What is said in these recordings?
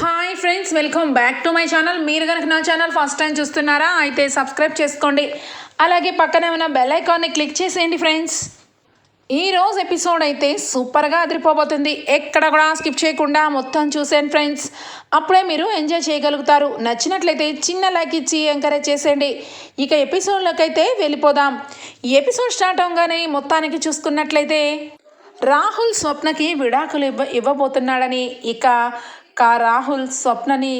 Hi friends welcome back to my channel మీరు కనుక నా ఛానల్ ఫస్ట్ టైం చూస్తున్నారా అయితే సబ్స్క్రైబ్ చేసుకోండి. అలాగే పక్కనే ఉన్న బెల్ ఐకాన్ని క్లిక్ చేసేయండి ఫ్రెండ్స్ ఈ రోజు ఎపిసోడ్ అయితే సూపర్గా అదిరిపోబోతుంది. ఎక్కడ కూడా స్కిప్ చేయకుండా మొత్తం చూసేయండి ఫ్రెండ్స్ అప్పుడే మీరు ఎంజాయ్ చేయగలుగుతారు. నచ్చినట్లయితే చిన్న లైక్ ఇచ్చి ఎంకరేజ్ చేసేయండి. ఇక ఎపిసోడ్లోకి అయితే వెళ్ళిపోదాం. ఈ ఎపిసోడ్ స్టార్ట్ అవగానే మొత్తానికి చూసుకున్నట్లయితే రాహుల్ స్వప్నకి విడాకులు ఇవ్వ ఇవ్వబోతున్నాడని ఇక కా రాహుల్ స్వప్నని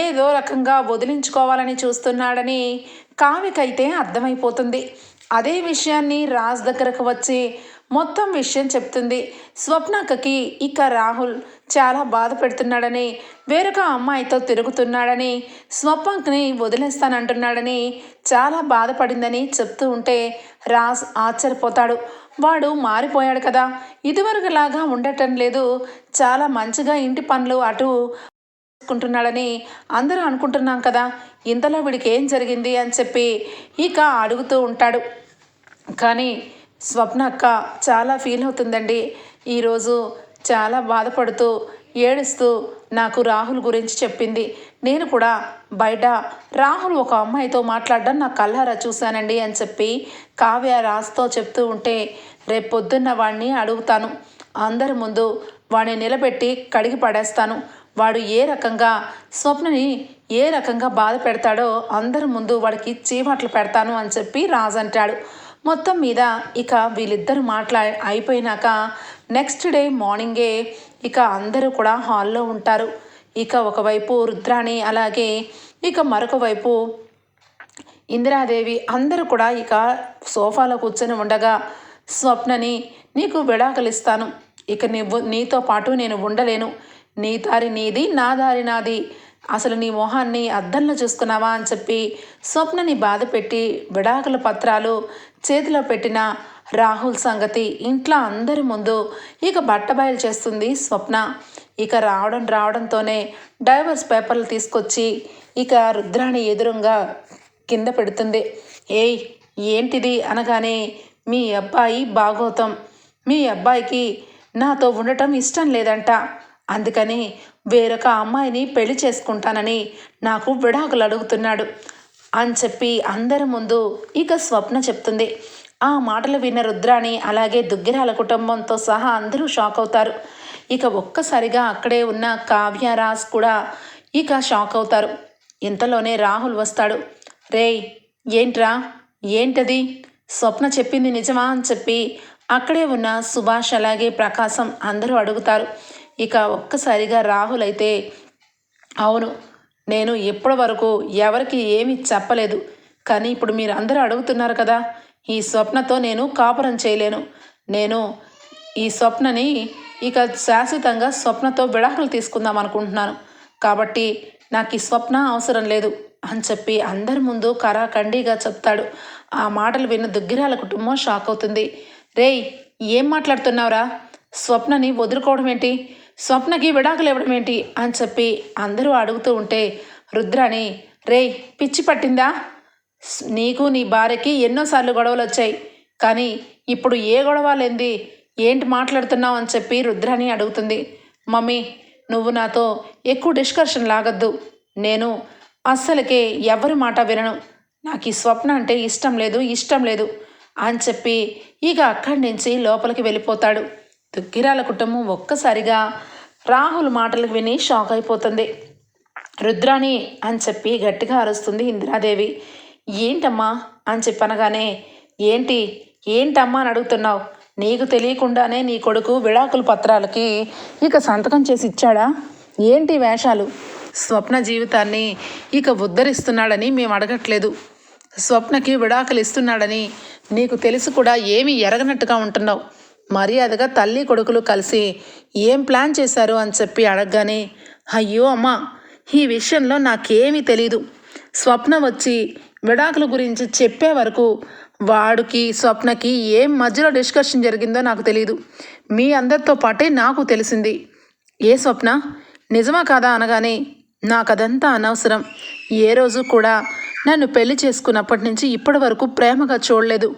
ఏదో రకంగా వదిలించుకోవాలని చూస్తున్నాడని కావికైతే అర్థమైపోతుంది. అదే విషయాన్ని రాజ్ దగ్గరకు వచ్చి మొత్తం విషయం చెప్తుంది. స్వప్నకకి ఇక రాహుల్ చాలా బాధ పెడుతున్నాడని వేరొక అమ్మాయితో తిరుగుతున్నాడని స్వప్నని వదిలేస్తానంటున్నాడని చాలా బాధపడిందని చెప్తూ ఉంటే రాజ్ ఆశ్చర్యపోతాడు. వాడు మారిపోయాడు కదా. ఇదివరకులాగా ఉండటం లేదు. చాలా మంచిగా ఇంటి పనులు అటు చేసుకుంటున్నాడని అందరూ అనుకుంటున్నాం కదా. ఇంతలో వీడికి ఏం జరిగింది అని చెప్పి ఇక అడుగుతూ ఉంటాడు. కానీ స్వప్న అక్క చాలా ఫీల్ అవుతుందండి. ఈరోజు చాలా బాధపడుతూ ఏడుస్తూ నాకు రాహుల్ గురించి చెప్పింది. నేను కూడా బయట రాహుల్ ఒక అమ్మాయితో మాట్లాడడం నా కల్లారా చూశానండి అని చెప్పి కావ్య రాస్తో చెప్తూ ఉంటే రేపు పొద్దున్న వాడిని అడుగుతాను. అందరి ముందు వాడిని నిలబెట్టి కడిగి పడేస్తాను. వాడు ఏ రకంగా స్వప్నని ఏ రకంగా బాధ పెడతాడో అందరి ముందు వాడికి చీమట్లు పెడతాను అని చెప్పి రాజు అంటాడు. మొత్తం మీద ఇక వీళ్ళిద్దరు మాట్లా అయిపోయినాక నెక్స్ట్ డే మార్నింగే ఇక అందరూ కూడా హాల్లో ఉంటారు. ఇక ఒకవైపు రుద్రాణి అలాగే ఇక మరొక వైపు ఇందిరాదేవి. అందరూ కూడా ఇక సోఫాలో కూర్చొని ఉండగా స్వప్నని నీకు విడాకులిస్తాను ఇక నువ్వు నీతో పాటు నేను ఉండలేను. నీ దారి నీది నా దారి నాది. అసలు నీ మొహాన్ని అద్దంలో చూసుకున్నావా అని చెప్పి స్వప్నని బాధ పెట్టి విడాకుల పత్రాలు చేతిలో పెట్టిన రాహుల్ సంగతి ఇంట్లో అందరి ముందు ఇక బట్టబయలు చేస్తుంది స్వప్న. ఇక రావడం రావడంతోనే డైవర్స్ పేపర్లు తీసుకొచ్చి ఇక రుద్రాణి ఎదురుగా కింద పెడుతుంది. ఏయ్ ఏంటిది అనగానే మీ అబ్బాయి భాగోతం. మీ అబ్బాయికి నాతో ఉండటం ఇష్టం లేదంట. అందుకని వేరొక అమ్మాయిని పెళ్ళి చేసుకుంటానని నాకు విడాకులు అడుగుతున్నాడు. అని చెప్పి అందరి ముందు ఇక స్వప్న చెప్తుంది. ఆ మాటలు విన్న రుద్రాణి అలాగే దుగ్గిరాల కుటుంబంతో సహా అందరూ షాక్ అవుతారు. ఇక ఒక్కసారిగా అక్కడే ఉన్న కావ్యరాజ్ కూడా ఇక షాక్ అవుతారు. ఇంతలోనే రాహుల్ వస్తాడు. రే ఏంట్రా? ఏంటది? స్వప్న చెప్పింది నిజమా? అని చెప్పి అక్కడే ఉన్న సుభాష్ అలాగే ప్రకాశం అందరూ అడుగుతారు. ఇక ఒక్కసారిగా రాహుల్ అయితే అవును నేను ఇప్పటి వరకు ఎవరికి ఏమీ చెప్పలేదు. కానీ ఇప్పుడు మీరు అందరూ అడుగుతున్నారు కదా ఈ స్వప్నతో నేను కాపురం చేయలేను. నేను ఈ స్వప్నని ఇక శాశ్వతంగా స్వప్నతో విడాకులు తీసుకుందాం అనుకుంటున్నాను. కాబట్టి నాకు ఈ స్వప్న అవసరం లేదు అని చెప్పి అందరి ముందు కరాఖండిగా చెప్తాడు. ఆ మాటలు విన్న దుగ్గిరాల కుటుంబం షాక్ అవుతుంది. రేయ్ ఏం మాట్లాడుతున్నావురా? స్వప్నని వదులుకోవడం ఏంటి? స్వప్నకి విడాకులు ఇవ్వడం ఏంటి? అని చెప్పి అందరూ అడుగుతూ ఉంటే రుద్రాని రేయ్ పిచ్చి పట్టిందా? నీకు నీ భార్యకి ఎన్నోసార్లు గొడవలు వచ్చాయి. కానీ ఇప్పుడు ఏ గొడవ లేంది ఏంటి మాట్లాడుతున్నావు అని చెప్పి రుద్రాని అడుగుతుంది. మమ్మీ నువ్వు నాతో ఎక్కువ డిస్కషన్ లాగద్దు. నేను అస్సలకే ఎవరి మాట వినను. నాకు ఈ స్వప్న అంటే ఇష్టం లేదు ఇష్టం లేదు అని చెప్పి ఇక అక్కడి నుంచి లోపలికి వెళ్ళిపోతాడు. దుగ్గిరాల కుటుంబం ఒక్కసారిగా రాహుల్ మాటలు విని షాక్ అయిపోతుంది. రుద్రాణి అని చెప్పి గట్టిగా అరుస్తుంది ఇందిరాదేవి. ఏంటమ్మా? అని చెప్పనగానే ఏంటి? ఏంటమ్మా? అని అడుగుతున్నావు. నీకు తెలియకుండానే నీ కొడుకు విడాకుల పత్రాలకి ఇక సంతకం చేసి ఇచ్చాడా? ఏంటి వేషాలు? స్వప్న జీవితాన్ని ఇక ఉద్ధరిస్తున్నాడని మేము అడగట్లేదు. స్వప్నకి విడాకులు ఇస్తున్నాడని నీకు తెలిసి కూడా ఏమీ ఎరగనట్టుగా ఉంటున్నావు. మర్యాదగా తల్లి కొడుకులు కలిసి ఏం ప్లాన్ చేశారు? అని చెప్పి అడగగానే అయ్యో అమ్మా ఈ విషయంలో నాకేమీ తెలీదు. స్వప్న వచ్చి విడాకుల గురించి చెప్పే వరకు వాడికి స్వప్నకి ఏం మధ్యలో డిస్కషన్ జరిగిందో నాకు తెలియదు మీ అందరితో పాటే నాకు తెలిసింది. ఏ స్వప్న? నిజమా కాదా అనగానే నాకదంతా అనవసరం. ఏ రోజు కూడా నన్ను పెళ్ళి చేసుకున్నప్పటి నుంచి ఇప్పటి వరకు ప్రేమగా చూడలేదు.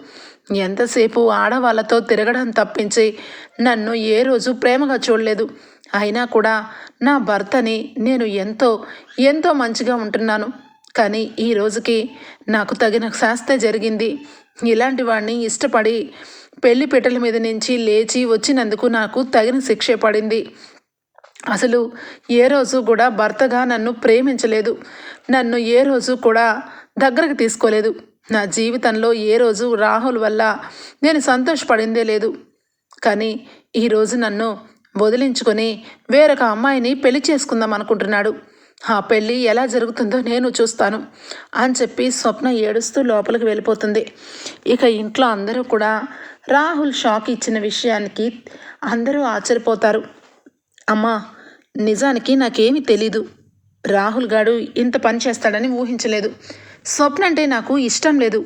ఎంతసేపు ఆడవాళ్ళతో తిరగడం తప్పించి నన్ను ఏ రోజు ప్రేమగా చూడలేదు. అయినా కూడా నా భర్తని నేను ఎంతో ఎంతో మంచిగా ఉంటున్నాను. కానీ ఈ రోజుకి నాకు తగిన శాస్త్ర జరిగింది. ఇలాంటి వాడిని ఇష్టపడి పెళ్ళి పెట్టెల మీద నుంచి లేచి వచ్చినందుకు నాకు తగిన శిక్ష పడింది. అసలు ఏ రోజు కూడా భర్తగా నన్ను ప్రేమించలేదు. నన్ను ఏ రోజు కూడా దగ్గరకు తీసుకోలేదు. నా జీవితంలో ఏ రోజు రాహుల్ వల్ల నేను సంతోషపడిందే లేదు. కానీ ఈరోజు నన్ను వదిలించుకొని వేరొక అమ్మాయిని పెళ్ళి చేసుకుందాం అనుకుంటున్నాడు. ఆ పెళ్ళి ఎలా జరుగుతుందో నేను చూస్తాను అని చెప్పి స్వప్న ఏడుస్తూ లోపలికి వెళ్ళిపోతుంది. ఇక ఇంట్లో అందరూ కూడా రాహుల్ షాక్ ఇచ్చిన విషయానికి అందరూ ఆశ్చర్యపోతారు. అమ్మా నిజానికి నాకేమీ తెలీదు. రాహుల్ గాడు ఇంత పని చేస్తాడని ఊహించలేదు. స్వప్న అంటే నాకు ఇష్టం లేదు.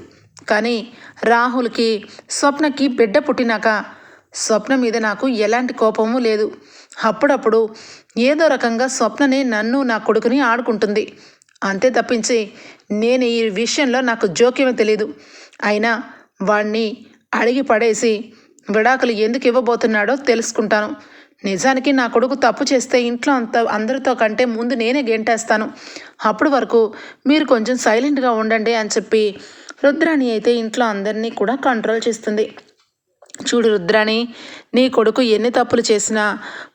కానీ రాహుల్కి స్వప్నకి బిడ్డ పుట్టినాక స్వప్న మీద నాకు ఎలాంటి కోపము లేదు. అప్పుడప్పుడు ఏదో రకంగా స్వప్ననే నన్ను నా కొడుకుని ఆడుకుంటుంది. అంతే తప్పించి నేను ఈ విషయంలో నాకు జోక్యమే తెలీదు. అయినా వాణ్ణి అడిగి పడేసి విడాకులు ఎందుకు ఇవ్వబోతున్నాడో తెలుసుకుంటాను. నిజానికి నా కొడుకు తప్పు చేస్తే ఇంట్లో అంత అందరితో కంటే ముందు నేనే గెంటేస్తాను. అప్పటి వరకు మీరు కొంచెం సైలెంట్గా ఉండండి అని చెప్పి రుద్రాణి అయితే ఇంట్లో అందరినీ కూడా కంట్రోల్ చేస్తుంది. చూడు రుద్రాణి నీ కొడుకు ఎన్ని తప్పులు చేసినా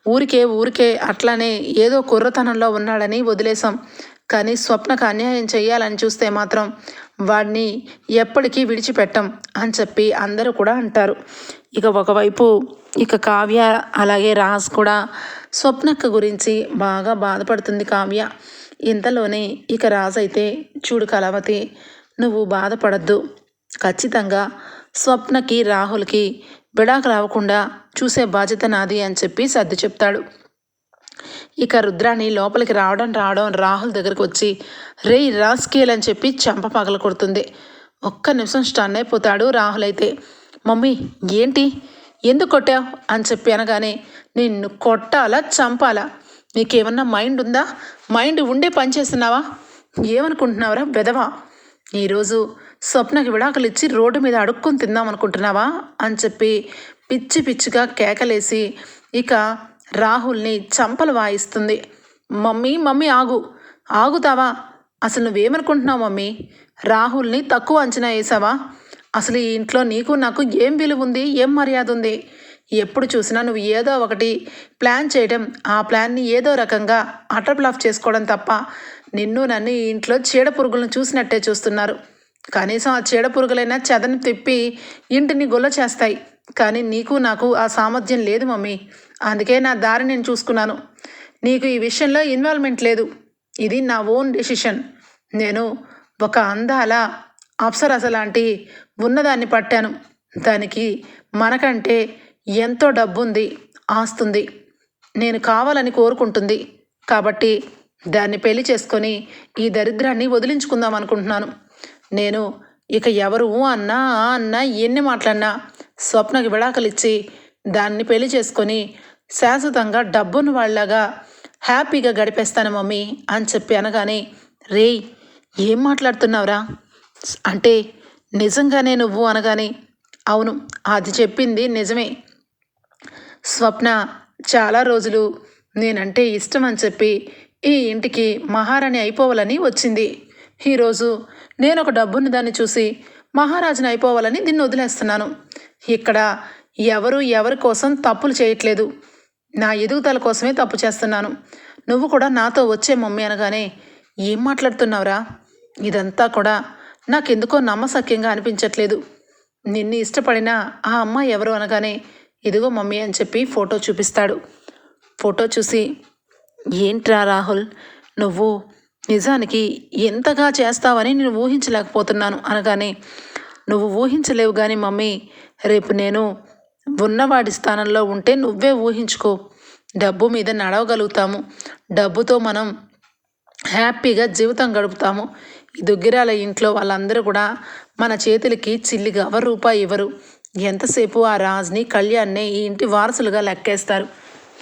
ఊరికే ఊరికే అట్లానే ఏదో కుర్రతనంలో ఉన్నాడని వదిలేశాం. కానీ స్వప్నకు అన్యాయం చేయాలని చూస్తే మాత్రం వాడిని ఎప్పటికీ విడిచిపెట్టం అని చెప్పి అందరూ కూడా అంటారు. ఇక ఒకవైపు ఇక కావ్య అలాగే రాజ్ కూడా స్వప్నక్క గురించి బాగా బాధపడుతుంది కావ్య. ఇంతలోనే ఇక రాజ్ అయితే చూడు కలవతి నువ్వు బాధపడద్దు. ఖచ్చితంగా స్వప్నకి రాహుల్కి బిడాకు రావకుండా చూసే బాధ్యత నాది అని చెప్పి సర్ది చెప్తాడు. ఇక రుద్రాణి లోపలికి రావడం రావడం రాహుల్ దగ్గరకు వచ్చి రే రాస్కేల్ అని చెప్పి చంప పగల కొడుతుంది. ఒక్క నిమిషం స్టన్ అయిపోతాడు రాహుల్ అయితే. మమ్మీ ఏంటి? ఎందుకు కొట్టావు? అని చెప్పి అనగానే నిన్ను కొట్టాలా చంపాలా? నీకేమన్నా మైండ్ ఉందా? మైండ్ ఉండే పని చేస్తున్నావా? ఏమనుకుంటున్నావురా బెదవా ఈరోజు స్వప్నకి విడాకులు ఇచ్చి రోడ్డు మీద అడుక్కొని తిందాం అనుకుంటున్నావా? అని చెప్పి పిచ్చి పిచ్చిగా కేకలేసి ఇక రాహుల్ని చంపలు వాయిస్తుంది. మమ్మీ మమ్మీ ఆగు. ఆగుతావా? అసలు నువ్వేమనుకుంటున్నావు మమ్మీ? రాహుల్ని తక్కువ అంచనా వేసావా? అసలు ఈ ఇంట్లో నీకు నాకు ఏం విలువ ఉంది ఏం మర్యాద ఉంది? ఎప్పుడు చూసినా నువ్వు ఏదో ఒకటి ప్లాన్ చేయడం ఆ ప్లాన్ని ఏదో రకంగా అటర్బ్లాఫ్ చేసుకోవడం తప్ప నిన్ను నన్ను ఈ ఇంట్లో చీడ పురుగులను చూసినట్టే చూస్తున్నారు. కనీసం ఆ చీడ పురుగులైనా చెదని తిప్పి ఇంటిని గొల్ల చేస్తాయి. కానీ నీకు నాకు ఆ సామర్థ్యం లేదు మమ్మీ. అందుకే నా దారి నేను చూసుకున్నాను. నీకు ఈ విషయంలో ఇన్వాల్వ్మెంట్ లేదు. ఇది నా ఓన్ డెసిషన్ నేను ఒక అందాల అప్సరస లాంటి ఉన్నదాన్ని పట్టాను. దానికి మనకంటే ఎంతో డబ్బుంది ఆస్తుంది. నేను కావాలని కోరుకుంటుంది. కాబట్టి దాన్ని పెళ్ళి చేసుకొని ఈ దరిద్రాన్ని వదిలించుకుందాం అనుకుంటున్నాను. నేను ఇక ఎవరు అన్నా ఆ అన్నా ఎన్ని మాట్లాడినా స్వప్నకి విడాకలిచ్చి దాన్ని పెళ్ళి చేసుకొని శాశ్వతంగా డబ్బును వాళ్ళగా హ్యాపీగా గడిపేస్తాను మమ్మీ అని చెప్పి అనగానే రేయ్ ఏం మాట్లాడుతున్నావురా? అంటే నిజంగానే నువ్వు? అనగానే అవును అది చెప్పింది నిజమే. స్వప్న చాలా రోజులు నేనంటే ఇష్టం అని చెప్పి ఈ ఇంటికి మహారాణి అయిపోవాలని వచ్చింది. ఈరోజు నేను ఒక డబ్బుని దాన్ని చూసి మహారాజుని అయిపోవాలని దీన్ని వదిలేస్తున్నాను. ఇక్కడ ఎవరు ఎవరి కోసం తప్పులు చేయట్లేదు. నా ఎదుగుదల కోసమే తప్పు చేస్తున్నాను. నువ్వు కూడా నాతో వచ్చే మమ్మీ అనగానే ఏం మాట్లాడుతున్నావురా? ఇదంతా కూడా నాకెందుకో నమ్మసక్యంగా అనిపించట్లేదు. నిన్ను ఇష్టపడిన ఆ అమ్మాయి ఎవరు అనగానే ఇదిగో మమ్మీ అని చెప్పి ఫోటో చూపిస్తాడు. ఫోటో చూసి ఏంట్రా రాహుల్? నువ్వు నిజానికి ఎంతగా చేస్తావని నేను ఊహించలేకపోతున్నాను అనగానే నువ్వు ఊహించలేవు కానీ మమ్మీ రేపు నేను ఉన్నవాడి స్థానంలో ఉంటే నువ్వే ఊహించుకో. డబ్బు మీద నడవగలుగుతాము. డబ్బుతో మనం హ్యాపీగా జీవితం గడుపుతాము. ఈ దుగ్గిరాల ఇంట్లో వాళ్ళందరూ కూడా మన చేతులకి చిల్లిగా ఎవరు రూపాయి ఇవ్వరు. ఎంతసేపు ఆ రాజ్ని కళ్యాణ్ని ఈ ఇంటి వారసులుగా లెక్కేస్తారు?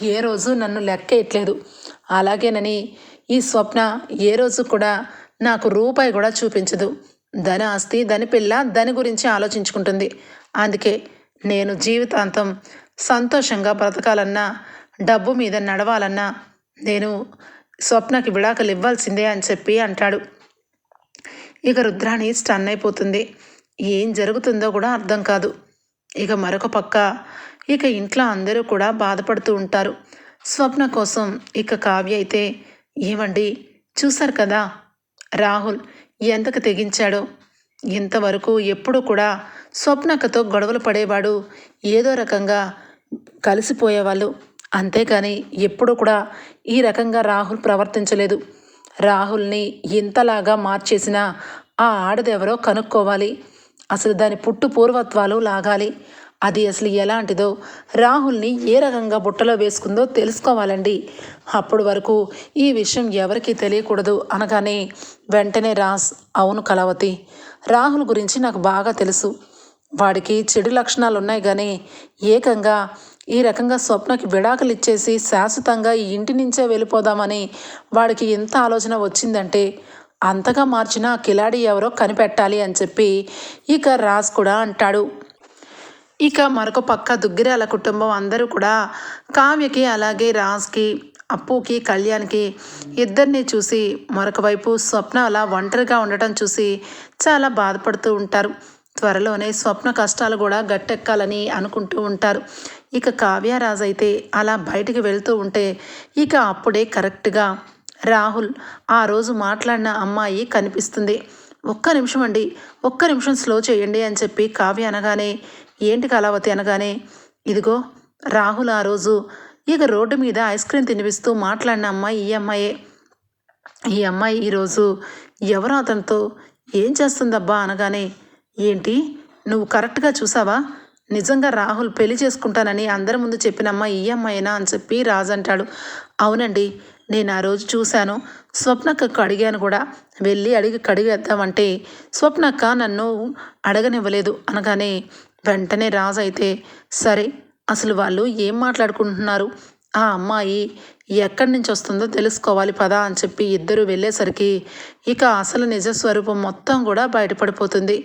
ఏ రోజు నన్ను లెక్కేయట్లేదు. అలాగేనని ఈ స్వప్న ఏ రోజు కూడా నాకు రూపాయి కూడా చూపించదు. ధన ఆస్తి ధని పిల్ల దాని గురించి ఆలోచించుకుంటుంది. అందుకే నేను జీవితాంతం సంతోషంగా బ్రతకాలన్నా డబ్బు మీద నడవాలన్నా నేను స్వప్నకి విడాకులు ఇవ్వాల్సిందే అని చెప్పి అంటాడు. ఇక రుద్రాణి స్టన్ అయిపోతుంది. ఏం జరుగుతుందో కూడా అర్థం కాదు. ఇక మరొక పక్క ఇక ఇంట్లో అందరూ కూడా బాధపడుతూ ఉంటారు. స్వప్న కోసం ఇక కావ్య అయితే ఏమండి? చూశారు కదా? రాహుల్ ఎంతకు తెగించాడో? ఇంతవరకు ఎప్పుడూ కూడా స్వప్నకతో గొడవలు పడేవాడు ఏదో రకంగా కలిసిపోయేవాళ్ళు. అంతేకాని ఎప్పుడూ కూడా ఈ రకంగా రాహుల్ ప్రవర్తించలేదు. రాహుల్ని ఇంతలాగా మార్చేసిన ఆ ఆడదెవరో కనుక్కోవాలి. అసలు దాని పుట్టు పూర్వత్వాలు లాగాలి. అది అసలు ఎలాంటిదో రాహుల్ని ఏ రకంగా బుట్టలో వేసుకుందో తెలుసుకోవాలండి. అప్పటి వరకు ఈ విషయం ఎవరికీ తెలియకూడదు అనగానే వెంటనే రాస్ అవును కలవతి రాహుల్ గురించి నాకు బాగా తెలుసు. వాడికి చెడు లక్షణాలు ఉన్నాయి కానీ ఏకంగా ఈ రకంగా స్వప్నకి విడాకులు ఇచ్చేసి శాశ్వతంగా ఈ ఇంటి నుంచే వెళ్ళిపోదామని వాడికి ఎంత ఆలోచన వచ్చిందంటే అంతగా మార్చిన కిలాడి ఎవరో కనిపెట్టాలి అని చెప్పి ఇక రాజ్ కూడా అంటాడు. ఇక మరొక పక్క దుగ్గిరాల కుటుంబం అందరూ కూడా కావ్యకి అలాగే రాజ్కి అప్పుకి కళ్యాణ్కి ఇద్దరిని చూసి మరొక వైపు స్వప్న అలా ఒంటరిగా ఉండటం చూసి చాలా బాధపడుతూ ఉంటారు. త్వరలోనే స్వప్న కష్టాలు కూడా గట్టెక్కాలని అనుకుంటూ ఉంటారు. ఇక కావ్యరాజ్ అయితే అలా బయటికి వెళ్తూ ఉంటే ఇక అప్పుడే కరెక్ట్గా రాహుల్ ఆ రోజు మాట్లాడిన అమ్మాయి కనిపిస్తుంది. ఒక్క నిమిషం అండి ఒక్క నిమిషం స్లో చేయండి అని చెప్పి కావ్య అనగానే ఏంటి కళావతి అనగానే ఇదిగో రాహుల్ ఆ రోజు ఇక రోడ్డు మీద ఐస్ క్రీమ్ తినిపిస్తూ మాట్లాడిన అమ్మాయి ఈ అమ్మాయే. ఈ అమ్మాయి ఈరోజు ఎవరు అతనితో ఏం చేస్తుందబ్బా అనగానే ఏంటి నువ్వు కరెక్ట్గా చూసావా? నిజంగా రాహుల్ పెళ్ళి చేసుకుంటానని అందరి ముందు చెప్పిన అమ్మాయి ఈ అమ్మాయినా అని చెప్పి రాజు అంటాడు. అవునండి నేను ఆ రోజు చూశాను. స్వప్నక్కకు అడిగాను కూడా. వెళ్ళి అడిగి కడిగేద్దామంటే స్వప్నక్క నన్ను అడగనివ్వలేదు అనగానే వెంటనే రాజు అయితే సరే అసలు వాళ్ళు ఏం మాట్లాడుకుంటున్నారు? ఆ అమ్మాయి ఎక్కడి నుంచి వస్తుందో తెలుసుకోవాలి పదా అని చెప్పి ఇద్దరు వెళ్ళేసరికి ఇక అసలు నిజ స్వరూపం మొత్తం కూడా బయటపడిపోతుంది.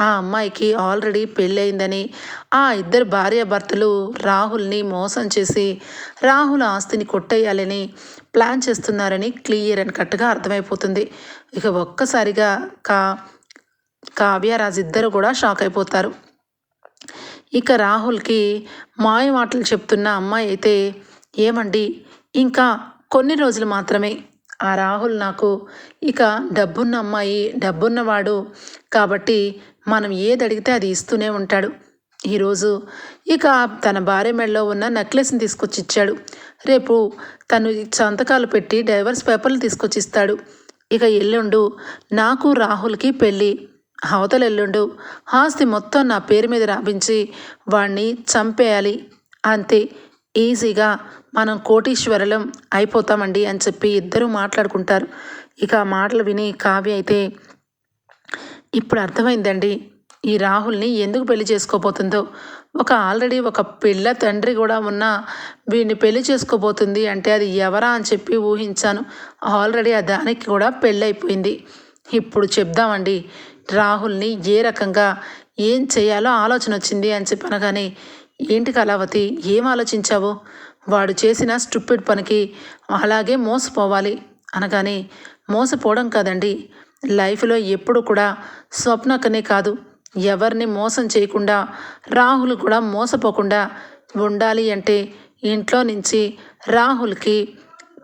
ఆ అమ్మాయికి ఆల్రెడీ పెళ్ళయిందని ఆ ఇద్దరు భార్యాభర్తలు రాహుల్ని మోసం చేసి రాహుల్ ఆస్తిని కొట్టేయాలని ప్లాన్ చేస్తున్నారని క్లియర్ అని కట్టుగా అర్థమైపోతుంది. ఇక ఒక్కసారిగా కా కావ్యరాజ్ ఇద్దరు కూడా షాక్ అయిపోతారు. ఇక రాహుల్కి మాయ మాటలు చెప్తున్న అమ్మాయి అయితే ఏమండి? ఇంకా కొన్ని రోజులు మాత్రమే. ఆ రాహుల్ నాకు ఇక డబ్బున్న అమ్మాయి డబ్బున్నవాడు కాబట్టి మనం ఏది అడిగితే అది ఇస్తూనే ఉంటాడు. ఈరోజు ఇక తన భార్య మెడలో ఉన్న నెక్లెస్ని తీసుకొచ్చి ఇచ్చాడు. రేపు తను సంతకాలు పెట్టి డైవర్స్ పేపర్లు తీసుకొచ్చి ఇస్తాడు. ఇక ఎల్లుండు నాకు రాహుల్కి పెళ్ళి. అవతలెల్లుండు. ఆస్తి మొత్తం నా పేరు మీద రాపించి వాణ్ణి చంపేయాలి. అంతే. ఈజీగా మనం కోటీశ్వరులం అయిపోతామండి అని చెప్పి ఇద్దరు మాట్లాడుకుంటారు. ఇక ఆ మాటలు విని కావ్య అయితే ఇప్పుడు అర్థమైందండి. ఈ రాహుల్ని ఎందుకు పెళ్ళి చేసుకోబోతుందో? ఒక ఆల్రెడీ ఒక పిల్ల తండ్రి కూడా ఉన్న వీడిని పెళ్ళి చేసుకోబోతుంది అంటే అది ఎవరా అని చెప్పి ఊహించాను. ఆల్రెడీ ఆ దానికి కూడా పెళ్ళైపోయింది. ఇప్పుడు చెప్దామండి. రాహుల్ని ఏ రకంగా ఏం చేయాలో ఆలోచన వచ్చింది అని చెప్పి అనగానే ఏంటి కళావతి ఏం ఆలోచించావు? వాడు చేసిన స్టూపిడ్ పనికి అలాగే మోసపోవాలి. అనగానే మోసపోవడం కాదండి. లైఫ్లో ఎప్పుడు కూడా స్వప్నకనే కాదు. ఎవరిని మోసం చేయకుండా రాహుల్ కూడా మోసపోకుండా ఉండాలి అంటే ఇంట్లో నుంచి రాహుల్కి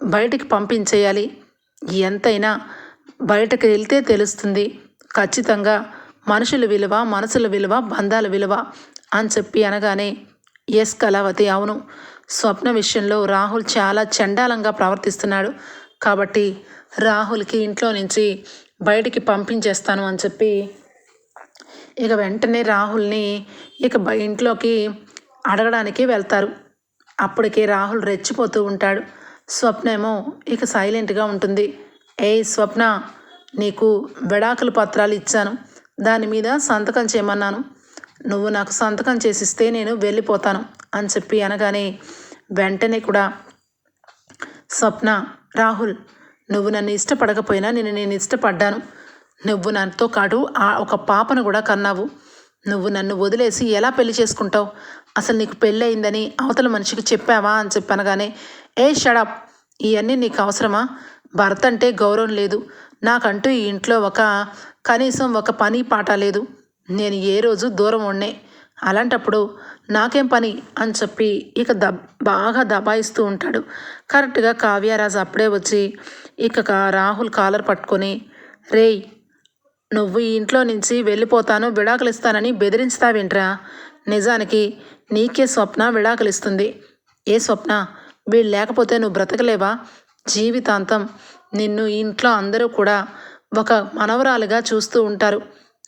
బయటికి పంపించేయాలి. ఎంతైనా బయటకు వెళ్తే తెలుస్తుంది. ఖచ్చితంగా మనుషుల విలువ మనసుల విలువ బంధాల విలువ అని చెప్పి అనగానే ఎస్ కళావతి అవును. స్వప్న విషయంలో రాహుల్ చాలా చండాలంగా ప్రవర్తిస్తున్నాడు. కాబట్టి రాహుల్కి ఇంట్లో నుంచి బయటికి పంపించేస్తాను అని చెప్పి ఇక వెంటనే రాహుల్ని ఇక ఇంట్లోకి అడగడానికి వెళ్తారు. అప్పటికే రాహుల్ రెచ్చిపోతూ ఉంటాడు. స్వప్న ఏమో ఇక సైలెంట్గా ఉంటుంది. ఏ స్వప్న నీకు విడాకుల పత్రాలు ఇచ్చాను. దాని మీద సంతకం చేయమన్నాను. నువ్వు నాకు సంతకం చేసిస్తే నేను వెళ్ళిపోతాను అని చెప్పి అనగానే వెంటనే కూడా స్వప్న రాహుల్ నువ్వు నన్ను ఇష్టపడకపోయినా నేను నేను ఇష్టపడ్డాను. నువ్వు నాతో కాడు ఆ ఒక పాపను కూడా కన్నావు. నువ్వు నన్ను వదిలేసి ఎలా పెళ్ళి చేసుకుంటావు? అసలు నీకు పెళ్ళి అయిందని అవతల మనిషికి చెప్పావా అని చెప్పనగానే ఏ షడప్ ఇవన్నీ నీకు అవసరమా? భర్త అంటే గౌరవం లేదు. నాకంటూ ఈ ఇంట్లో ఒక కనీసం ఒక పని పాట లేదు. నేను ఏ రోజు దూరం ఉండే. అలాంటప్పుడు నాకేం పని అని చెప్పి ఇక దబ్ బాగా దబాయిస్తూ ఉంటాడు. కరెక్ట్గా కావ్యరాజు అప్పుడే వచ్చి ఇక రాహుల్ కాలర్ పట్టుకొని రేయ్ నువ్వు ఈ ఇంట్లో నుంచి వెళ్ళిపోతాను విడాకులు ఇస్తానని బెదిరించుతావేంట్రా? నిజానికి నీకే స్వప్న విడాకులు ఇస్తుంది ఏ స్వప్న? వీళ్ళు లేకపోతే నువ్వు బ్రతకలేవా? జీవితాంతం నిన్ను ఇంట్లో అందరూ కూడా ఒక మనవరాలుగా చూస్తూ ఉంటారు.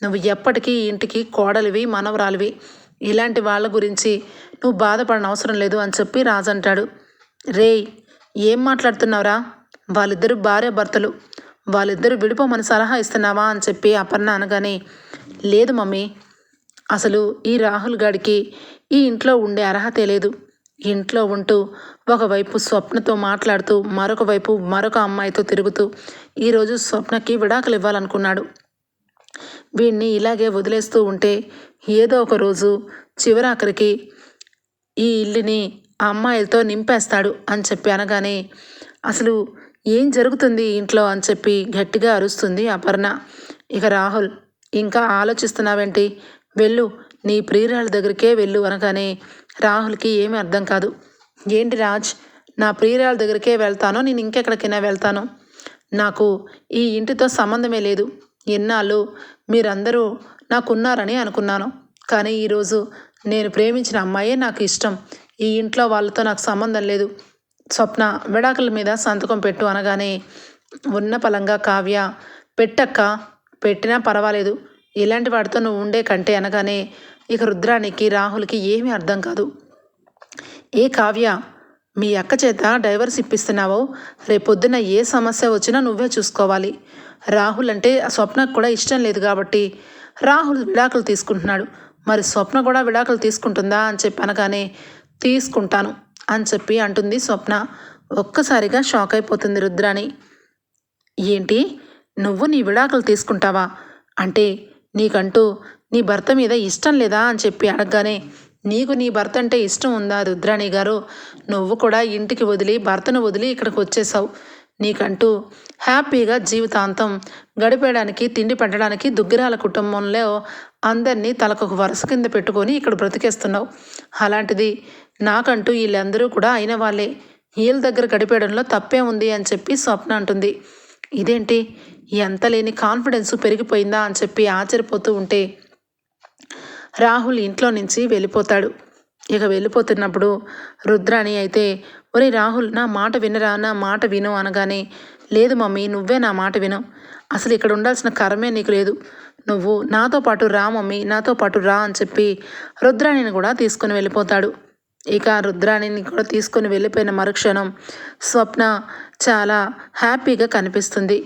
నువ్వు ఎప్పటికీ ఇంటికి కోడలివి మనవరాలివి. ఇలాంటి వాళ్ళ గురించి నువ్వు బాధపడన అవసరం లేదు అని చెప్పి రాజు అంటాడు. రేయ్ ఏం మాట్లాడుతున్నావురా? వాళ్ళిద్దరు భార్య భర్తలు వాళ్ళిద్దరు విడిపోమని సలహా ఇస్తున్నావా అని చెప్పి అపర్ణ అనగానే లేదు మమ్మీ. అసలు ఈ రాహుల్ గాడికి ఈ ఇంట్లో ఉండే అర్హతే లేదు. ఇంట్లో ఉంటూ ఒకవైపు స్వప్నతో మాట్లాడుతూ మరొక వైపు మరొక అమ్మాయితో తిరుగుతూ ఈరోజు స్వప్నకి విడాకులు ఇవ్వాలనుకున్నాడు. వీడిని ఇలాగే వదిలేస్తూ ఉంటే ఏదో ఒక రోజు చివరాఖరికి ఈ ఇల్లుని ఆ అమ్మాయిలతో నింపేస్తాడు అని చెప్పి అనగానే అసలు ఏం జరుగుతుంది ఇంట్లో అని చెప్పి గట్టిగా అరుస్తుంది అపర్ణ. ఇక రాహుల్ ఇంకా ఆలోచిస్తున్నావేంటి? వెళ్ళు నీ ప్రియురాల దగ్గరికే వెళ్ళు అనగానే రాహుల్కి ఏమీ అర్థం కాదు. ఏంటి రాజ్? నా ప్రియురాల దగ్గరికే వెళ్తానో? నేను ఇంకెక్కడికైనా వెళ్తాను? నాకు ఈ ఇంటితో సంబంధమే లేదు. ఎన్నాళ్ళు మీరందరూ నాకున్నారని అనుకున్నాను. కానీ ఈరోజు నేను ప్రేమించిన అమ్మాయే నాకు ఇష్టం. ఈ ఇంట్లో వాళ్ళతో నాకు సంబంధం లేదు. స్వప్న విడాకుల మీద సంతకం పెట్టు అనగానే ఉన్న పలంగా కావ్య పెట్టక్క పెట్టినా పర్వాలేదు. ఇలాంటి వాడితో నువ్వు ఉండే కంటే అనగానే ఇక రుద్రానికి రాహుల్కి ఏమీ అర్థం కాదు. ఏ కావ్య మీ అక్క చేత డైవర్స్ ఇప్పిస్తున్నావో రేపొద్దున ఏ సమస్య వచ్చినా నువ్వే చూసుకోవాలి. రాహుల్ అంటే స్వప్నకు కూడా ఇష్టం లేదు కాబట్టి రాహుల్ విడాకులు తీసుకుంటున్నాడు. మరి స్వప్న కూడా విడాకులు తీసుకుంటుందా అని చెప్పి అనగానే తీసుకుంటాను అని చెప్పి అంటుంది స్వప్న. ఒక్కసారిగా షాక్ అయిపోతుంది రుద్రాని ఏంటి? నువ్వు నీ విడాకులు తీసుకుంటావా? అంటే నీకంటూ నీ భర్త మీద ఇష్టం లేదా అని చెప్పి అడగగానే నీకు నీ భర్త అంటే ఇష్టం ఉందా రుద్రాణి గారు? నువ్వు కూడా ఇంటికి వదిలి భర్తను వదిలి ఇక్కడికి వచ్చేసావు నీకంటూ హ్యాపీగా జీవితాంతం గడిపేయడానికి తిండి పెట్టడానికి దుగ్గిరాల కుటుంబంలో అందరినీ తలకొక వరుస కింద పెట్టుకొని ఇక్కడ బ్రతికేస్తున్నావు. అలాంటిది నాకంటూ వీళ్ళందరూ కూడా అయిన వాళ్ళే. వీళ్ళ దగ్గర గడిపేయడంలో తప్పే ఉంది అని చెప్పి స్వప్న అంటుంది. ఇదేంటి? ఎంత లేని కాన్ఫిడెన్స్ పెరిగిపోయిందా అని చెప్పి ఆశ్చర్యపోతూ ఉంటే రాహుల్ ఇంట్లో నుంచి వెళ్ళిపోతాడు. ఇక వెళ్ళిపోతున్నప్పుడు రుద్రాణి అయితే ఒరే రాహుల్ నా మాట వినరా? నా మాట విను అనగానే లేదు మమ్మీ నువ్వే నా మాట విను. అసలు ఇక్కడ ఉండాల్సిన కరమే నీకు లేదు. నువ్వు నాతో పాటు రా మమ్మీ నాతో పాటు రా అని చెప్పి రుద్రాణిని కూడా తీసుకొని వెళ్ళిపోతాడు. ఇక రుద్రాణిని కూడా తీసుకొని వెళ్ళిపోయిన మరుక్షణం స్వప్న చాలా హ్యాపీగా కనిపిస్తుంది.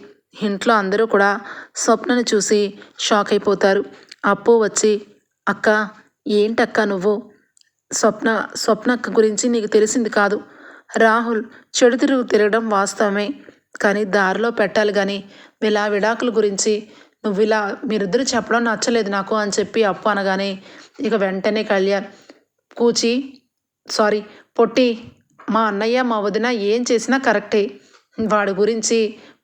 ఇంట్లో అందరూ కూడా స్వప్నను చూసి షాక్ అయిపోతారు. అప్పు వచ్చి అక్క ఏంటక్క నువ్వు? స్వప్న స్వప్నక్క గురించి నీకు తెలిసింది కాదు. రాహుల్ చెడు తిరుగు తిరగడం వాస్తవమే. కానీ దారిలో పెట్టాలి కానీ ఇలా విడాకుల గురించి నువ్వు ఇలా మీరిద్దరు చెప్పడం నచ్చలేదు నాకు అని చెప్పి అప్పు అనగానే ఇక వెంటనే కళ్యాణ్ కూచి సారీ పొట్టి మా అన్నయ్య మా వదిన ఏం చేసినా కరెక్టే. వాడి గురించి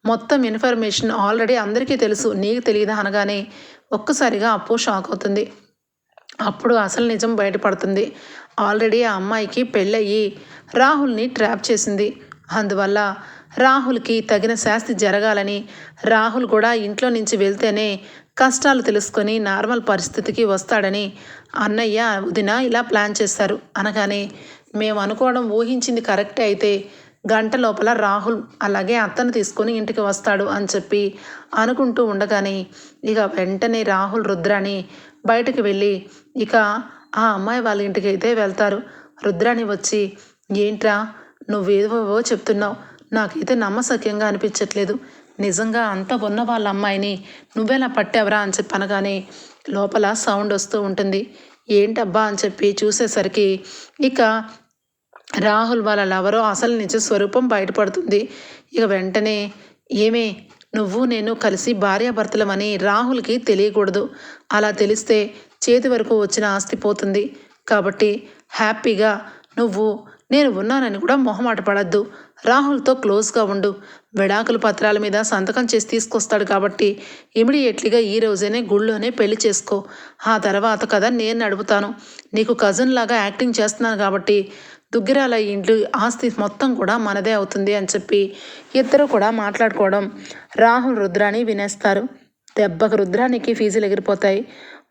మొత్తం ఇన్ఫర్మేషన్ ఆల్రెడీ అందరికీ తెలుసు. నీకు తెలియదా అనగానే ఒక్కసారిగా అప్పు షాక్ అవుతుంది. అప్పుడు అసలు నిజం బయటపడుతుంది. ఆల్రెడీ ఆ అమ్మాయికి పెళ్ళయ్యి రాహుల్ని ట్రాప్ చేసింది. అందువల్ల రాహుల్కి తగిన శాస్తి జరగాలని రాహుల్ కూడా ఇంట్లో నుంచి వెళ్తేనే కష్టాలు తెలుసుకొని నార్మల్ పరిస్థితికి వస్తాడని అన్నయ్య వదిన ఇలా ప్లాన్ చేస్తారు. అనగానే మేము అనుకోవడం ఊహించింది కరెక్టే అయితే గంట లోపల రాహుల్ అలాగే అత్తను తీసుకొని ఇంటికి వస్తాడు అని చెప్పి అనుకుంటూ ఉండగానే ఇక వెంటనే రాహుల్ రుద్రాని బయటకు వెళ్ళి ఇక ఆ అమ్మాయి వాళ్ళ ఇంటికి అయితే వెళ్తారు. రుద్రాని వచ్చి ఏంట్రా నువ్వేవో చెప్తున్నావు. నాకైతే నమ్మసక్యంగా అనిపించట్లేదు. నిజంగా అంత ఉన్న వాళ్ళ అమ్మాయిని నువ్వెలా పట్టావరా అని చెప్పి అనగానే లోపల సౌండ్ వస్తూ ఉంటుంది. ఏంటబ్బా అని చెప్పి చూసేసరికి ఇక రాహుల్ వాళ్ళ లవరో అసలు నిజ స్వరూపం బయటపడుతుంది. ఇక వెంటనే ఏమే నువ్వు నేను కలిసి భార్యాభర్తలమని రాహుల్కి తెలియకూడదు. అలా తెలిస్తే చేతి వరకు వచ్చిన ఆస్తి పోతుంది. కాబట్టి హ్యాపీగా నువ్వు నేను ఉన్నానని కూడా మొహమాట పడద్దు. రాహుల్తో క్లోజ్గా ఉండు. విడాకుల పత్రాల మీద సంతకం చేసి తీసుకొస్తాడు కాబట్టి ఇమీడియట్లీగా ఈ రోజేనే గుళ్ళోనే పెళ్ళి చేసుకో. ఆ తర్వాత కదా నేను నడుపుతాను. నీకు కజిన్ లాగా యాక్టింగ్ చేస్తున్నాను కాబట్టి దుగ్గిరాల ఇండ్లు ఆస్తి మొత్తం కూడా మనదే అవుతుంది అని చెప్పి ఇద్దరు కూడా మాట్లాడుకోవడం రాహుల్ రుద్రాని వినేస్తారు. దెబ్బకు రుద్రానికి ఫీజులు ఎగిరిపోతాయి.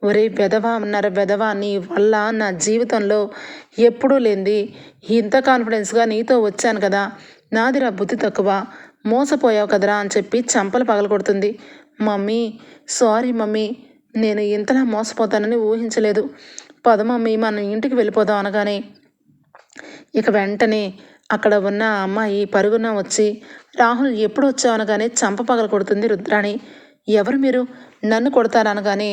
ఒరే బెదవా అన్నారు బెదవా నీ వల్ల నా జీవితంలో ఎప్పుడూ లేనిది. ఇంత కాన్ఫిడెన్స్గా నీతో వచ్చాను కదా. నాదిరా బుద్ధి తక్కువ. మోసపోయావు కదరా అని చెప్పి చంపలు పగలగొడుతుంది. Mummy sorry mummy. నేను ఇంతలా మోసపోతానని ఊహించలేదు. పద మమ్మీ మనం ఇంటికి వెళ్ళిపోదాం అనగానే ఇక వెంటనే అక్కడ ఉన్న అమ్మాయి పరుగున వచ్చి రాహుల్ ఎప్పుడు వచ్చావు అనగానే చంప పగల కొడుతుంది రుద్రాణి. ఎవరు మీరు? నన్ను కొడతారనగానే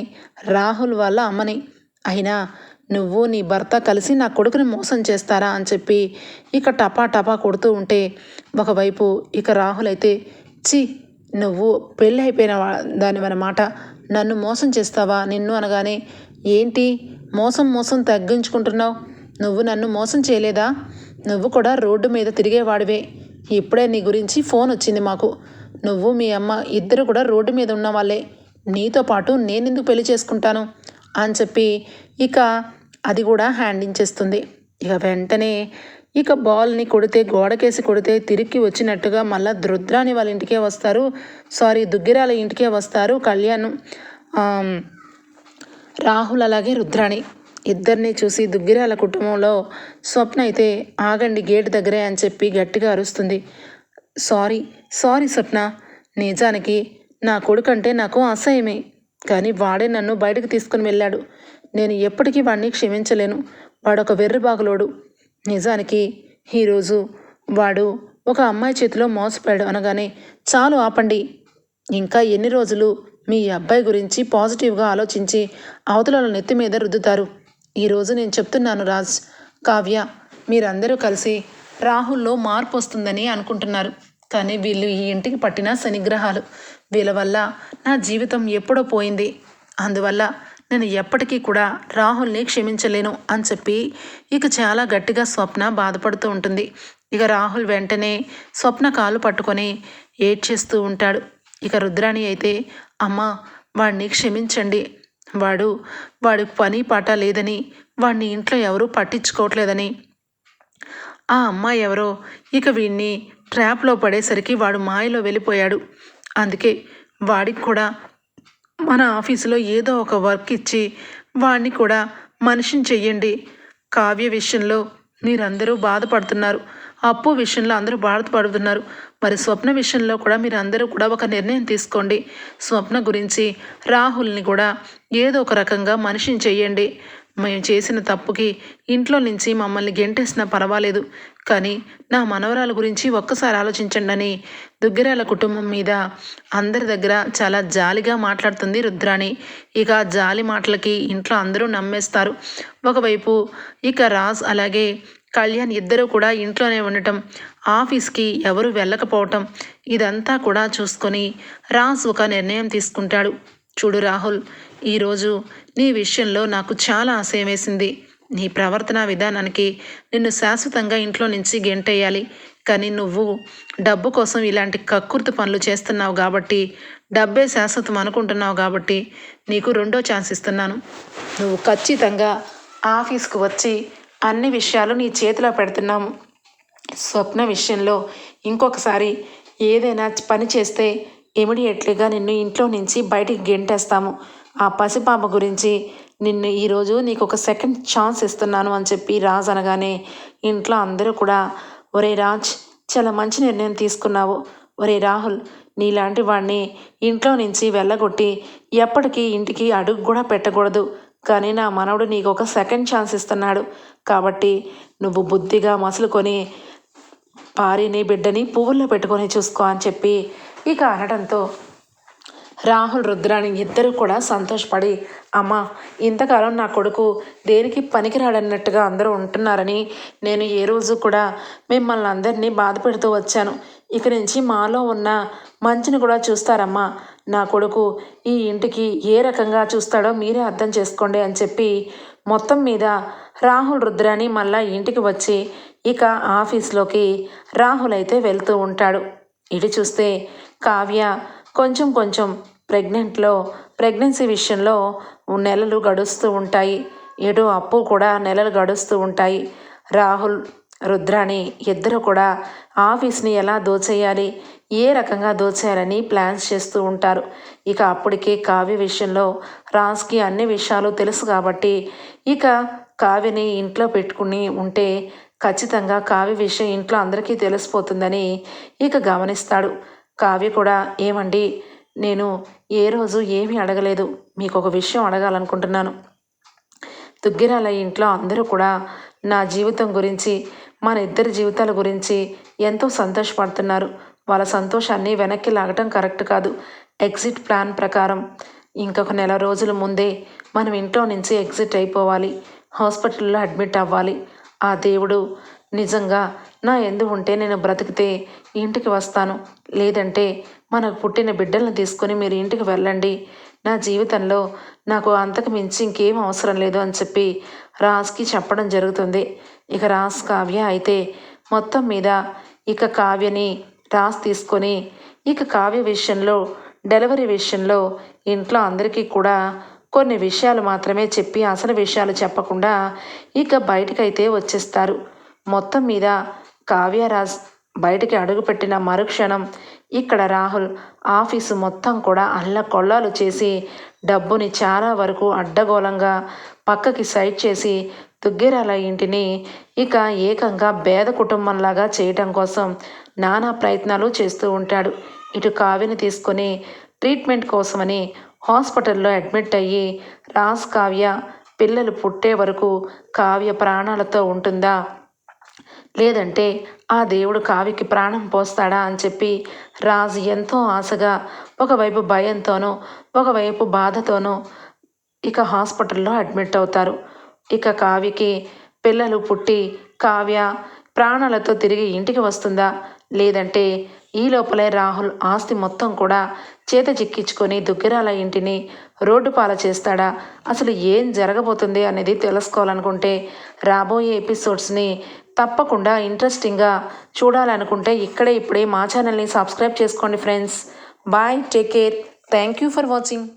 రాహుల్ వాళ్ళ అమ్మని. అయినా నువ్వు నీ భర్త కలిసి నా కొడుకుని మోసం చేస్తారా అని చెప్పి ఇక టపా టపా కొడుతూ ఉంటే ఒకవైపు ఇక రాహుల్ అయితే చి నువ్వు పెళ్ళి అయిపోయిన దానివన్నమాట నన్ను మోసం చేస్తావా నిన్ను అనగానే ఏంటి మోసం మోసం తగ్గించుకుంటున్నావు? నువ్వు నన్ను మోసం చేయలేదా? నువ్వు కూడా రోడ్డు మీద తిరిగేవాడివే. ఇప్పుడే నీ గురించి ఫోన్ వచ్చింది మాకు. నువ్వు మీ అమ్మ ఇద్దరు కూడా రోడ్డు మీద ఉన్న వాళ్ళే. నీతో పాటు నేనెందుకు పెళ్ళి చేసుకుంటాను? అని చెప్పి ఇక అది కూడా హ్యాండ్ ఇచ్చేస్తుంది ఇక వెంటనే ఇక బాల్ని కొడితే గోడకేసి కొడితే తిరిగి వచ్చినట్టుగా మళ్ళీ రుద్రాని వాళ్ళ ఇంటికే వస్తారు. సారీ దుగ్గిరాల ఇంటికే వస్తారు కళ్యాణ్. రాహుల్ అలాగే రుద్రాణి ఇద్దరిని చూసి దుగ్గిరాల కుటుంబంలో స్వప్న అయితే ఆగండి గేట్ దగ్గరే అని చెప్పి గట్టిగా అరుస్తుంది. Sorry sorry Swapna. నిజానికి నా కొడుకంటే నాకు అసహ్యమే. కానీ వాడే నన్ను బయటకు తీసుకుని వెళ్ళాడు. నేను ఎప్పటికీ వాడిని క్షమించలేను. వాడొక వెర్రిబాగులోడు నిజానికి ఈరోజు వాడు ఒక అమ్మాయి చేతిలో మోసపోయాడు అనగానే చాలు ఆపండి. ఇంకా ఎన్ని రోజులు మీ అబ్బాయి గురించి పాజిటివ్గా ఆలోచించి అవతల నెత్తి మీద రుద్దుతారు? ఈరోజు నేను చెప్తున్నాను రాజ్. కావ్య మీరందరూ కలిసి రాహుల్లో మార్పు వస్తుందని అనుకుంటున్నారు. కానీ వీళ్ళు ఈ ఇంటికి పట్టిన శనిగ్రహాలు. వీళ్ళ వల్ల నా జీవితం ఎప్పుడో పోయింది. అందువల్ల నేను ఎప్పటికీ కూడా రాహుల్ని క్షమించలేను అని చెప్పి ఇక చాలా గట్టిగా స్వప్న బాధపడుతూ ఉంటుంది. ఇక రాహుల్ వెంటనే స్వప్న కాలు పట్టుకొని ఏడ్చేస్తూ ఉంటాడు. ఇక రుద్రాణి అయితే అమ్మ వాడిని క్షమించండి. వాడు వాడి పని పాట లేదని వాడిని ఇంట్లో ఎవరూ పట్టించుకోవట్లేదని. ఆ అమ్మాయి ఎవరో ఇక వీడిని ట్రాప్లో పడేసరికి వాడు మాయలో వెళ్ళిపోయాడు. అందుకే వాడికి కూడా మన ఆఫీసులో ఏదో ఒక వర్క్ ఇచ్చి వాడిని కూడా మనిషిని చెయ్యండి. కావ్య విషయంలో మీరందరూ బాధపడుతున్నారు. అప్పు విషయంలో అందరూ బాధపడుతున్నారు. మరి స్వప్న విషయంలో కూడా మీరు అందరూ కూడా ఒక నిర్ణయం తీసుకోండి. స్వప్న గురించి రాహుల్ని కూడా ఏదో ఒక రకంగా మనిషిని చెయ్యండి. మేము చేసిన తప్పుకి ఇంట్లో నుంచి మమ్మల్ని గెంటేసినా పర్వాలేదు. కానీ నా మనవరాల గురించి ఒక్కసారి ఆలోచించండి అని దుగ్గిరాల కుటుంబం మీద అందరి దగ్గర చాలా జాలిగా మాట్లాడుతుంది రుద్రాణి. ఇక జాలి మాటలకి ఇంట్లో అందరూ నమ్మేస్తారు. ఒకవైపు ఇక రాజ్ అలాగే కళ్యాణ్ ఇద్దరూ కూడా ఇంట్లోనే ఉండటం ఆఫీస్కి ఎవరు వెళ్ళకపోవటం ఇదంతా కూడా చూసుకొని రాజ్ ఒక నిర్ణయం తీసుకుంటాడు. చూడు రాహుల్ ఈరోజు నీ విషయంలో నాకు చాలా ఆశయం వేసింది. నీ ప్రవర్తన విధానానికి నిన్ను శాశ్వతంగా ఇంట్లో నుంచి గెంటేయాలి. కానీ నువ్వు డబ్బు కోసం ఇలాంటి కక్కుర్తి పనులు చేస్తున్నావు కాబట్టి డబ్బే శాశ్వతం అనుకుంటున్నావు కాబట్టి నీకు రెండో ఛాన్స్ ఇస్తున్నాను. నువ్వు ఖచ్చితంగా ఆఫీస్కు వచ్చి అన్ని విషయాలు నీ చేతిలో పెడుతున్నాము స్వప్న విషయంలో ఇంకొకసారి ఏదైనా పని చేస్తే ఇమీడియట్లీగా నిన్ను ఇంట్లో నుంచి బయటికి గెంటేస్తాము. ఆ పసిపాప గురించి నిన్ను ఈరోజు నీకు ఒక సెకండ్ ఛాన్స్ ఇస్తున్నాను అని చెప్పి రాజ్ అనగానే ఇంట్లో అందరూ కూడా ఒరే రాజ్ చాలా మంచి నిర్ణయం తీసుకున్నావు. ఒరే రాహుల్ నీలాంటి వాడిని ఇంట్లో నుంచి వెళ్ళగొట్టి ఎప్పటికీ ఇంటికి అడుగు కూడా పెట్టకూడదు. కానీ నా మనవడు నీకు ఒక సెకండ్ ఛాన్స్ ఇస్తున్నాడు. కాబట్టి నువ్వు బుద్ధిగా మసులుకొని భార్యని బిడ్డని పువ్వుల్లో పెట్టుకొని చూసుకో అని చెప్పి ఇక అనడంతో రాహుల్ రుద్రాని ఇద్దరు కూడా సంతోషపడి అమ్మ ఇంతకాలం నా కొడుకు దేనికి పనికిరాడన్నట్టుగా అందరూ ఉంటున్నారని నేను ఏ రోజు కూడా మిమ్మల్ని అందరినీ బాధ పెడుతూ వచ్చాను. ఇక నుంచి మాలో ఉన్న మంచిని కూడా చూస్తారమ్మా. నా కొడుకు ఈ ఇంటికి ఏ రకంగా చూస్తాడో మీరే అర్థం చేసుకోండి అని చెప్పి మొత్తం మీద రాహుల్ రుద్రాని మళ్ళా ఇంటికి వచ్చి ఇక ఆఫీస్లోకి రాహుల్ అయితే వెళ్తూ ఉంటాడు. ఇటు చూస్తే కావ్య కొంచెం కొంచెం ప్రెగ్నెంట్లో ప్రెగ్నెన్సీ విషయంలో నెలలు గడుస్తూ ఉంటాయి. ఎటు అప్పు కూడా నెలలు గడుస్తూ ఉంటాయి. రాహుల్ రుద్రాణి ఇద్దరు కూడా ఆఫీస్ని ఎలా దోచేయాలి ఏ రకంగా దోచేయాలని ప్లాన్స్ చేస్తూ ఉంటారు. ఇక అప్పటికే కావ్య విషయంలో రాజ్కి అన్ని విషయాలు తెలుసు కాబట్టి ఇక కావ్యని ఇంట్లో పెట్టుకుని ఉంటే ఖచ్చితంగా కావ్య విషయం ఇంట్లో అందరికీ తెలిసిపోతుందని ఇక గమనిస్తాడు. కావ్య కూడా ఏమండి నేను ఏ రోజు ఏమీ అడగలేదు. మీకు ఒక విషయం అడగాలనుకుంటున్నాను. దుగ్గిరాల ఇంట్లో అందరూ కూడా నా జీవితం గురించి మన ఇద్దరి జీవితాల గురించి ఎంతో సంతోషపడుతున్నారు. వాళ్ళ సంతోషాన్ని వెనక్కి లాగటం కరెక్ట్ కాదు. ఎగ్జిట్ ప్లాన్ ప్రకారం ఇంకొక నెల రోజుల ముందే మనం ఇంట్లో నుంచి ఎగ్జిట్ అయిపోవాలి. హాస్పిటల్లో అడ్మిట్ అవ్వాలి. ఆ దేవుడు నిజంగా నా ఎందు ఉంటే నేను బ్రతికితే ఇంటికి వస్తాను. లేదంటే మనకు పుట్టిన బిడ్డలను తీసుకొని మీరు ఇంటికి వెళ్ళండి. నా జీవితంలో నాకు అంతకు మించి ఇంకేం అవసరం లేదు అని చెప్పి రాజ్కి చెప్పడం జరుగుతుంది. ఇక రాజ్ కావ్య అయితే మొత్తం మీద ఇక కావ్యని రాజ్ తీసుకొని ఇక కావ్య విషయంలో డెలివరీ విషయంలో ఇంట్లో అందరికీ కూడా కొన్ని విషయాలు మాత్రమే చెప్పి అసలు విషయాలు చెప్పకుండా ఇక బయటకైతే వచ్చేస్తారు. మొత్తం మీద కావ్యరాజ్ బయటికి అడుగుపెట్టిన మరుక్షణం ఇక్కడ రాహుల్ ఆఫీసు మొత్తం కూడా అల్లకొల్లాలు చేసి డబ్బుని చాలా వరకు అడ్డగోలంగా పక్కకి సైడ్ చేసి దుగ్గిరాల ఇంటిని ఇక ఏకంగా పేద కుటుంబంలాగా చేయటం కోసం నానా ప్రయత్నాలు చేస్తూ ఉంటాడు. ఇటు కావ్యని తీసుకొని ట్రీట్మెంట్ కోసమని హాస్పిటల్లో అడ్మిట్ అయ్యి రాజ్ కావ్య పిల్లలు పుట్టే వరకు కావ్య ప్రాణాలతో ఉంటుందా? లేదంటే ఆ దేవుడు కావికి ప్రాణం పోస్తాడా అని చెప్పి రాజు ఎంతో ఆశగా ఒకవైపు భయంతోనూ ఒకవైపు బాధతోనూ ఇక హాస్పిటల్లో అడ్మిట్ అవుతారు. ఇక కావికి పిల్లలు పుట్టి కావ్య ప్రాణాలతో తిరిగి ఇంటికి వస్తుందా? లేదంటే ఈ లోపలే రాహుల్ ఆస్తి మొత్తం కూడా చేత చిక్కించుకొని దుగ్గిరాల ఇంటిని రోడ్డు పాల చేస్తాడా? అసలు ఏం జరగబోతుంది అనేది తెలుసుకోవాలనుకుంటే రాబోయే ఎపిసోడ్స్ని తప్పకుండా ఇంట్రెస్టింగ్గా చూడాలనుకుంటే ఇక్కడే ఇప్పుడే మా ఛానల్ని సబ్స్క్రైబ్ చేసుకోండి friends bye take care thank you for watching